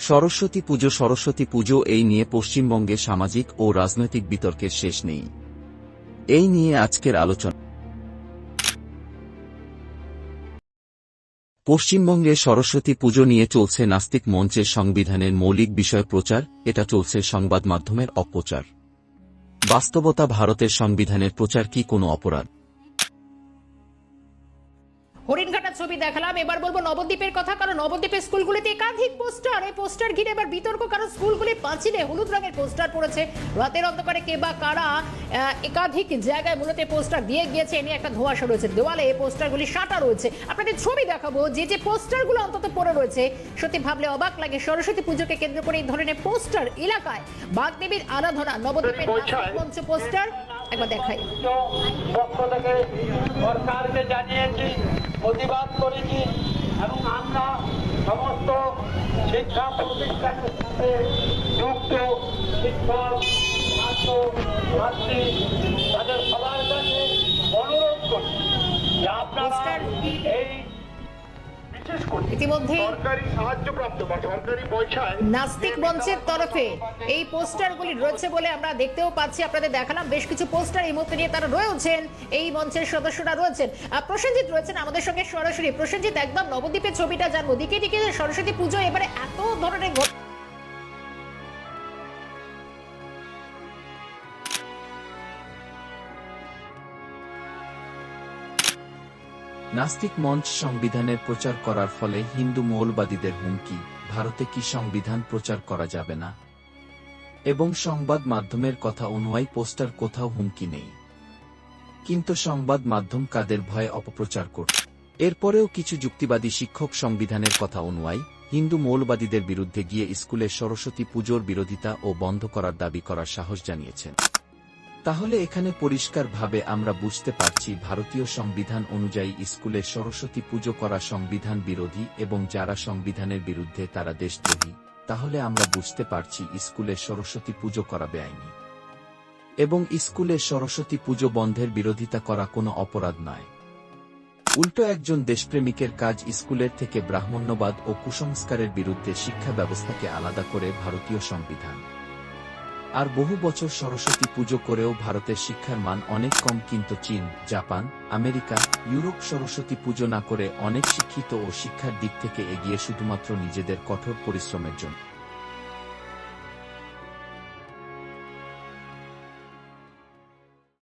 সরস্বতী পুজো সরস্বতী পুজো এই নিয়ে পশ্চিমবঙ্গে সামাজিক ও রাজনৈতিক বিতর্কের শেষ নেই। এই নিয়ে আজকের আলোচনা। পশ্চিমবঙ্গে সরস্বতী পুজো নিয়ে চলছে নাস্তিক মঞ্চের সংবিধানের মৌলিক বিষয় প্রচার, এটা চলছে সংবাদ মাধ্যমের অপপ্রচার। বাস্তবতা ভারতের সংবিধানের প্রচার কি কোনো অপরাধ? হরিণঘাটার ছবি দেখালাম। এবার বলব নবদ্বীপের কথা কারণ নবদ্বীপের স্কুলগুলিতে একাধিক পোস্টার। এই পোস্টার ঘিরে এবার বিতর্ক কারণ স্কুলগুলির পাঁচিলে হলুদ রঙের পোস্টার পড়েছে। রাতের অন্ধকারে কে বা কারা একাধিক জায়গায় মূলত পোস্টার দিয়ে গিয়েছে এ নিয়ে একটা ধোঁয়াশা রয়েছে। দেওয়ালে এই পোস্টারগুলি সাঁটা রয়েছে। আপনাদের ছবি দেখাবো যে যে পোস্টারগুলো অন্তত পড়ে রয়েছে সত্যি ভাবলে অবাক লাগে। সরস্বতী পুজোকে কেন্দ্র করে এই ধরনের পোস্টার এলাকায় বাগদেবীর আরাধনা নবদ্বীপের মঞ্চ পোস্টার। একবার দেখাই। পক্ষ থেকে সরকারকে জানিয়েছি প্রতিবাদ করেছি এবং আমরা সমস্ত শিক্ষা প্রতিষ্ঠানের সাথে যুক্ত শিক্ষক, ছাত্র, ছাত্রী, তাদের সবার কাছে অনুরোধ করছি আপনারা ইতিমধ্যে নাস্তিক মঞ্চের তরফে এই পোস্টারগুলি রয়েছে বলে আমরা দেখতেও পাচ্ছি। আপনাদের দেখালাম বেশ কিছু পোস্টার এই মুহূর্তে নিয়ে তারা রয়েছেন এই মঞ্চের সদস্যরা রয়েছেন। প্রসেনজিৎ রয়েছেন আমাদের সঙ্গে সরাসরি। প্রসেনজিৎ একদম নবদ্বীপের ছবিটা জানব। দিকে দিকে সরস্বতী পুজো এবারে এত ধরনের ঘট- নাস্তিক মঞ্চ সংবিধানের প্রচার করার ফলে হিন্দু মৌলবাদীদের হুমকি, ভারতে কি সংবিধান প্রচার করা যাবে না? এবং সংবাদ মাধ্যমের কথা অনুযায়ী পোস্টার কোথাও হুমকি নেই। কিন্তু সংবাদ মাধ্যম কাদের ভয়ে অপপ্রচার করছে এরপরেও কিছু যুক্তিবাদী শিক্ষক সংবিধানের কথা অনুযায়ী হিন্দু মৌলবাদীদের বিরুদ্ধে গিয়ে স্কুলে সরস্বতী পুজোর বিরোধিতা ও বন্ধ করার দাবি করার সাহস জানিয়েছেন। তাহলে এখানে পরিষ্কারভাবে আমরা বুঝতে পারছি ভারতীয় সংবিধান অনুযায়ী স্কুলে সরস্বতী পুজো করা সংবিধান বিরোধী এবং যারা সংবিধানের বিরুদ্ধে তারা দেশদ্রোহী, তাহলে আমরা বুঝতে পারছি স্কুলে সরস্বতী পুজো করা বেআইনি। এবং স্কুলে সরস্বতী পুজো বন্ধের বিরোধিতা করা কোনো অপরাধ নয়। উল্টো একজন দেশপ্রেমিকের কাজ স্কুলের থেকে ব্রাহ্মণ্যবাদ ও কুসংস্কারের বিরুদ্ধে শিক্ষা ব্যবস্থাকে আলাদা করে ভারতীয় সংবিধান। আর বহু বছর সরস্বতী পুজো করেও ভারতের শিক্ষার মান অনেক কম, কিন্তু চীন, জাপান, আমেরিকা, ইউরোপ সরস্বতী পুজো না করে অনেক শিক্ষিত ও শিক্ষার দিক থেকে এগিয়ে শুধুমাত্র নিজেদের কঠোর পরিশ্রমের জন্য।